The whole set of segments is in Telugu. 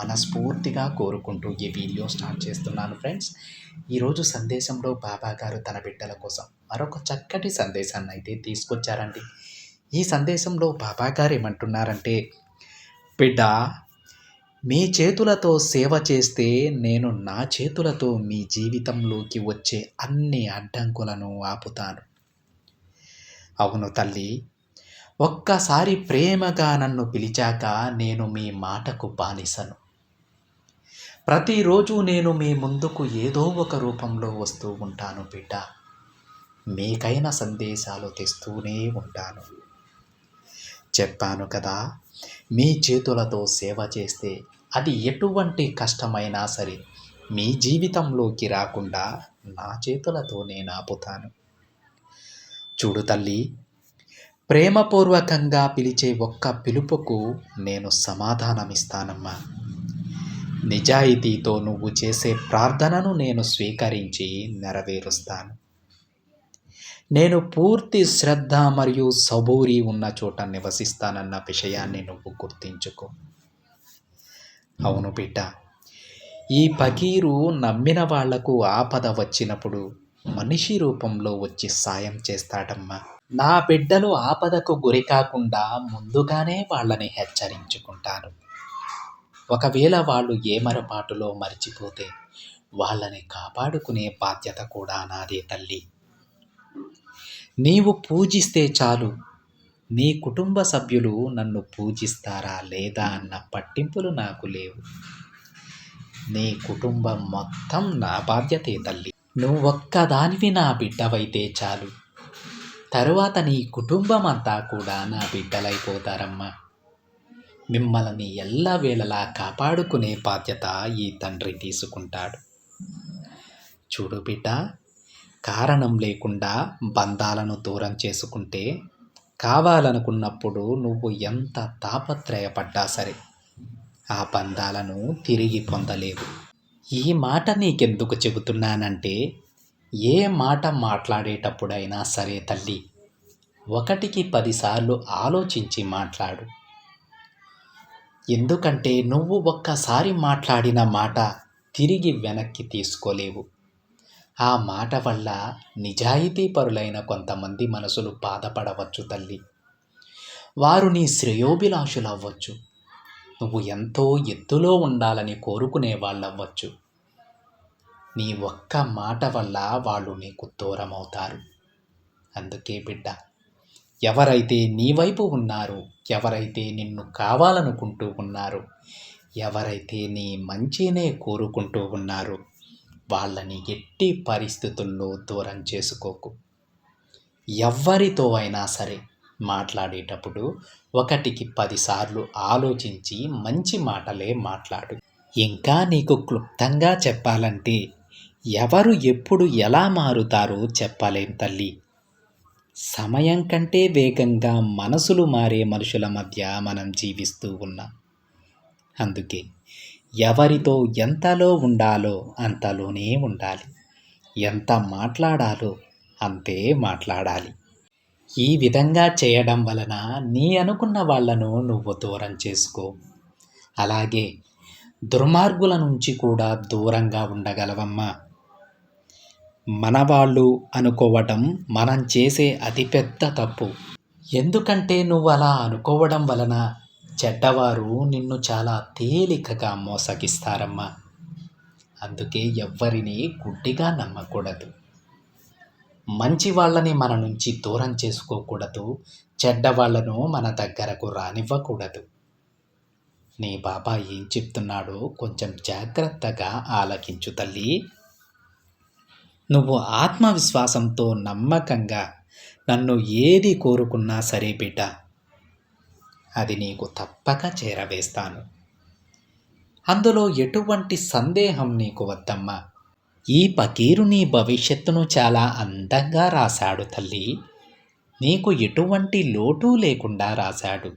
మనస్ఫూర్తిగా కోరుకుంటూ ఈ వీడియో స్టార్ట్ చేస్తున్నాను ఫ్రెండ్స్. ఈరోజు సందేశంలో బాబా గారు తన బిడ్డల కోసం మరొక చక్కటి సందేశాన్ని అయితే తీసుకొచ్చారండి. ఈ సందేశంలో బాబా గారు ఏమంటున్నారంటే బిడ్డ మీ చేతులతో సేవ చేస్తే నేను నా చేతులతో మీ జీవితంలోకి వచ్చే అన్ని అడ్డంకులను ఆపుతాను. అవును తల్లి ఒక్కసారి ప్రేమగా నన్ను పిలిచాక నేను మీ మాటకు బానిసను. ప్రతిరోజు నేను మీ ముందుకు ఏదో ఒక రూపంలో వస్తూ ఉంటాను బిడ్డ. మీకైన సందేశాలు తెస్తూనే ఉంటాను. చెప్పాను కదా మీ చేతులతో సేవ చేస్తే అది ఎటువంటి కష్టమైనా సరే మీ జీవితంలోకి రాకుండా నా చేతులతో నేను ఆపుతాను చూడు తల్లి ప్రేమపూర్వకంగా పిలిచే ఒక్క పిలుపుకు నేను సమాధానమిస్తానమ్మా. నిజాయితీతో నువ్వు చేసే ప్రార్థనను నేను స్వీకరించి నెరవేరుస్తాను. నేను పూర్తి శ్రద్ధ మరియు సబూరి ఉన్న చోట నివసిస్తానన్న విషయాన్ని నువ్వు గుర్తించుకో. అవును బిడ్డ ఈ పకీరు నమ్మిన వాళ్ళకు ఆపద వచ్చినప్పుడు మనిషి రూపంలో వచ్చి సాయం చేస్తాడమ్మా. నా బిడ్డలు ఆపదకు గురి కాకుండా ముందుగానే వాళ్ళని హెచ్చరించుకుంటాను. ఒకవేళ వాళ్ళు ఏ మరపాటులో మర్చిపోతే వాళ్ళని కాపాడుకునే బాధ్యత కూడా నాదే తల్లి. నీవు పూజిస్తే చాలు. నీ కుటుంబ సభ్యులు నన్ను పూజిస్తారా లేదా అన్న పట్టింపులు నాకు లేవు. నీ కుటుంబం మొత్తం నా బాధ్యతే తల్లి. నువ్వు ఒక్కదానివి నా బిడ్డవైతే చాలు. తరువాత నీ కుటుంబం అంతా కూడా నా బిడ్డలైపోతారమ్మా. మిమ్మల్ని ఎల్లవేళలా కాపాడుకునే బాధ్యత ఈ తండ్రి తీసుకుంటాడు. చూడు బిడ్డ కారణం లేకుండా బంధాలను దూరం చేసుకుంటే కావాలనుకున్నప్పుడు నువ్వు ఎంత తాపత్రయపడ్డా సరే ఆ బంధాలను తిరిగి పొందలేవు ఈ మాట నీకెందుకు చెబుతున్నానంటే ఏ మాట మాట్లాడేటప్పుడైనా సరే తల్లి ఒకటికి పదిసార్లు ఆలోచించి మాట్లాడు. ఎందుకంటే నువ్వు ఒక్కసారి మాట్లాడిన మాట తిరిగి వెనక్కి తీసుకోలేవు. ఆ మాట వల్ల నిజాయితీపరులైన కొంతమంది మనసులు బాధపడవచ్చు తల్లి. వారు నీ శ్రేయోభిలాషులు అవ్వచ్చు నువ్వు ఎంతో ఎత్తులో ఉండాలని కోరుకునే వాళ్ళవ్వచ్చు నీ ఒక్క మాట వల్ల వాళ్ళు నీకు దూరమవుతారు. అందుకే బిడ్డ ఎవరైతే నీ వైపు ఉన్నారో ఎవరైతే నిన్ను కావాలనుకుంటూ ఉన్నారో ఎవరైతే నీ మంచినే కోరుకుంటూ ఉన్నారో వాళ్ళని ఎట్టి పరిస్థితుల్లో దూరం చేసుకోకు. ఎవరితో అయినా సరే మాట్లాడేటప్పుడు ఒకటికి పదిసార్లు ఆలోచించి మంచి మాటలే మాట్లాడు. ఇంకా నీకు క్లుప్తంగా చెప్పాలంటే ఎవరు ఎప్పుడు ఎలా మారుతారో చెప్పలేం తల్లి. సమయం కంటే వేగంగా మనసులు మారే మనుషుల మధ్య మనం జీవిస్తూ ఉన్నాం. అందుకే ఎవరితో ఎంతలో ఉండాలో అంతలోనే ఉండాలి. ఎంత మాట్లాడాలో అంతే మాట్లాడాలి. ఈ విధంగా చేయడం వలన నీ అనుకున్న వాళ్ళను నువ్వు దూరం చేసుకో. అలాగే దుర్మార్గుల నుంచి కూడా దూరంగా ఉండగలవమ్మా. మన వాళ్ళు అనుకోవటం మనం చేసే అతిపెద్ద తప్పు. ఎందుకంటే నువ్వు అలా అనుకోవడం వలన చెడ్డవారు నిన్ను చాలా తేలికగా మోసగిస్తారమ్మా. అందుకే ఎవ్వరిని గుడ్డిగా నమ్మకూడదు. మంచి వాళ్ళని మన నుంచి దూరం చేసుకోకూడదు. చెడ్డవాళ్ళను మన దగ్గరకు రానివ్వకూడదు. నీ బాబా ఏం చెప్తున్నాడో కొంచెం జాగ్రత్తగా ఆలకించు తల్లి. నువ్వు ఆత్మవిశ్వాసంతో నమ్మకంగా నన్ను ఏది కోరుకున్నా సరే బిడ్డ అది నీకు తప్పక చేరవేస్తాను. అందులో ఎటువంటి సందేహం నీకు వద్దమ్మా? ఈ పకీరు నీ భవిష్యత్తును చాలా అందంగా రాశాడు తల్లి. నీకు ఎటువంటి లోటు లేకుండా రాశాడు.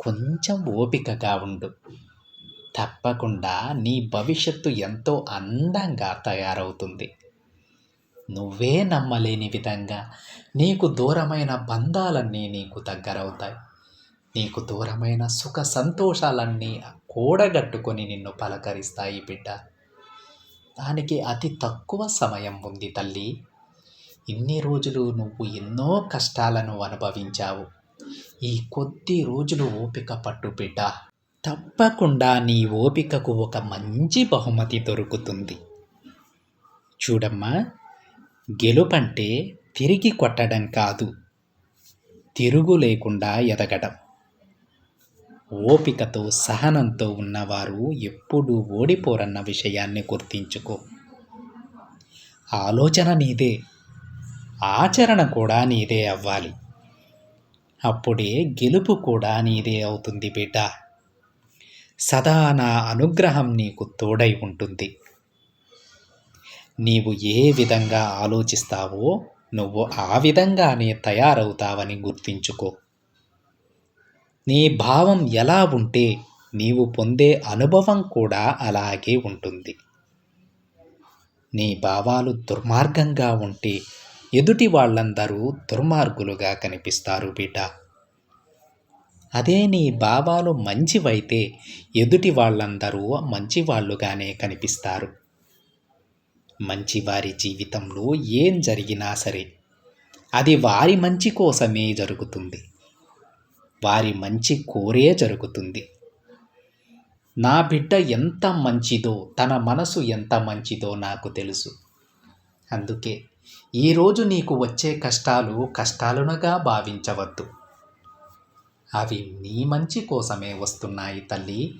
కొంచెం ఓపికగా ఉండు. తప్పకుండా నీ భవిష్యత్తు ఎంతో అందంగా తయారవుతుంది. నువ్వే నమ్మలేని విధంగా నీకు దూరమైన బంధాలన్నీ నీకు దగ్గరవుతాయి. నీకు దూరమైన సుఖ సంతోషాలన్నీ కూడగట్టుకొని నిన్ను పలకరిస్తాయి బిడ్డ. దానికి అతి తక్కువ సమయం ఉంది తల్లి. ఇన్ని రోజులు నువ్వు ఎన్నో కష్టాలను అనుభవించావు. ఈ కొద్ది రోజులు ఓపిక పట్టు బిడ్డ. తప్పకుండా నీ ఓపికకు ఒక మంచి బహుమతి దొరుకుతుంది. చూడమ్మా గెలుపంటే తిరిగి కొట్టడం కాదు. తిరుగు లేకుండా ఎదగడం. ఓపికతో సహనంతో ఉన్నవారు ఎప్పుడూ ఓడిపోరన్న విషయాన్ని గుర్తించుకో. ఆలోచన నీదే. ఆచరణ కూడా నీదే అవ్వాలి. అప్పుడే గెలుపు కూడా నీదే అవుతుంది బిడ్డ. సదా నా అనుగ్రహం నీకు తోడై ఉంటుంది. నీవు ఏ విధంగా ఆలోచిస్తావో నువ్వు ఆ విధంగానే తయారవుతావని గుర్తించుకో. నీ భావం ఎలా ఉంటే నీవు పొందే అనుభవం కూడా అలాగే ఉంటుంది. నీ భావాలు దుర్మార్గంగా ఉంటే ఎదుటి వాళ్ళందరూ దుర్మార్గులుగా కనిపిస్తారు బిడ్డ. అదే నీ భావాలు మంచివైతే ఎదుటి వాళ్ళందరూ మంచివాళ్ళుగానే కనిపిస్తారు. మంచివారి జీవితంలో ఏం జరిగినా సరే అది వారి మంచి కోసమే జరుగుతుంది. వారి మంచి కోరే జరుగుతుంది. నా బిడ్డ ఎంత మంచిదో తన మనసు ఎంత మంచిదో నాకు తెలుసు. అందుకే ఈరోజు నీకు వచ్చే కష్టాలు కష్టాలునగా భావించవద్దు. అవి నీ మంచి కోసమే వస్తున్నాయి తల్లి.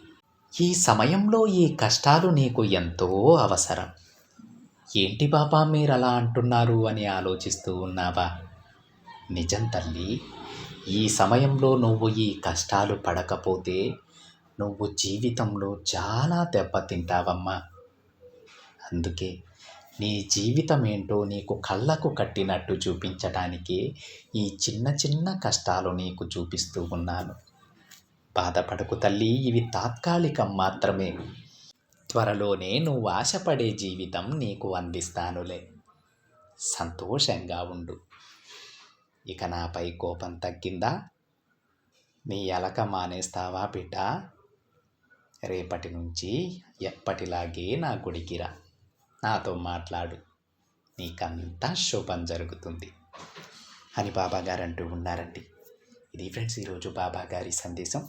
ఈ సమయంలో ఈ కష్టాలు నీకు ఎంతో అవసరం. ఏంటి బాబా మీరు అలా అంటున్నారు? అని ఆలోచిస్తూ ఉన్నావా? నిజం తల్లి ఈ సమయంలో నువ్వు ఈ కష్టాలు పడకపోతే నువ్వు జీవితంలో చాలా దెబ్బతింటావమ్మా. అందుకే నీ జీవితం ఏంటో నీకు కళ్ళకు కట్టినట్టు చూపించడానికి ఈ చిన్న చిన్న కష్టాలు నీకు చూపిస్తూ ఉన్నాను. బాధపడకు తల్లి ఇవి తాత్కాలికం మాత్రమే. త్వరలోనే నువ్వు ఆశపడే జీవితం నీకు అందిస్తానులే. సంతోషంగా ఉండు. ఇక నాపై కోపం తగ్గిందా? నీ ఎలక మానేస్తావా బిడ్డ రేపటి నుంచి ఎప్పటిలాగే నా గుడికిరా నాతో మాట్లాడు. నీకంతా శుభం జరుగుతుంది. అని బాబాగారు అంటూ ఉన్నారండి. ఇది ఫ్రెండ్స్ ఈరోజు బాబా గారి సందేశం.